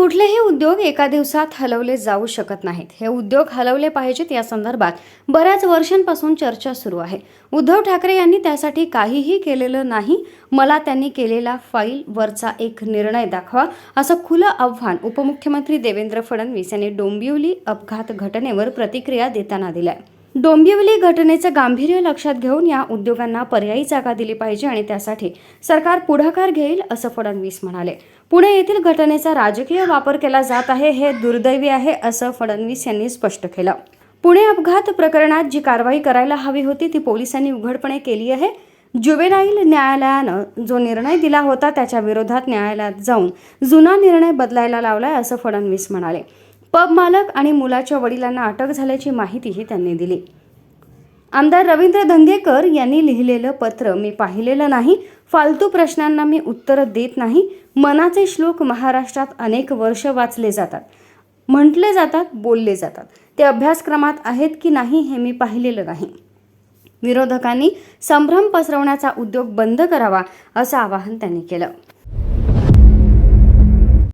कुठलेही उद्योग एका दिवसात हलवले जाऊ शकत नाहीत. हे उद्योग हलवले पाहिजेत या संदर्भात बऱ्याच वर्षांपासून चर्चा सुरू आहे. उद्धव ठाकरे यांनी त्यासाठी काहीही केलेलं नाही. मला त्यांनी केलेला फाईल वरचा एक निर्णय दाखवा असं खुलं आव्हान उपमुख्यमंत्री देवेंद्र फडणवीस यांनी डोंबिवली अपघात घटनेवर प्रतिक्रिया देताना दिलाय. डोंबिवली घटनेचं गांभीर्य लक्षात घेऊन या उद्योगांना पर्यायी जागा दिली पाहिजे आणि त्यासाठी सरकार पुढाकार घेईल असं फडणवीस म्हणाले. पुणे येथील घटनेचा राजकीय वापर केला जात आहे हे दुर्दैवी आहे असं फडणवीस यांनी स्पष्ट केलं. पुणे अपघात प्रकरणात जी कारवाई करायला हवी होती ती पोलिसांनी उघडपणे केली आहे. जुवेनाईल न्यायालयानं जो निर्णय दिला होता त्याच्या विरोधात न्यायालयात जाऊन जुना निर्णय बदलायला लावलाय असं फडणवीस म्हणाले. पब मालक आणि मुलाच्या वडिलांना अटक झाल्याची माहितीही त्यांनी दिली. आमदार रवींद्र धंगेकर यांनी लिहिलेलं पत्र मी पाहिलेलं नाही. फालतू प्रश्नांना मी उत्तरं देत नाही. मनाचे श्लोक महाराष्ट्रात अनेक वर्ष वाचले जातात. म्हटले जातात बोलले जातात. ते अभ्यासक्रमात आहेत की नाही हे मी पाहिलेलं नाही. विरोधकांनी संभ्रम पसरवण्याचा उद्योग बंद करावा असं आवाहन त्यांनी केलं.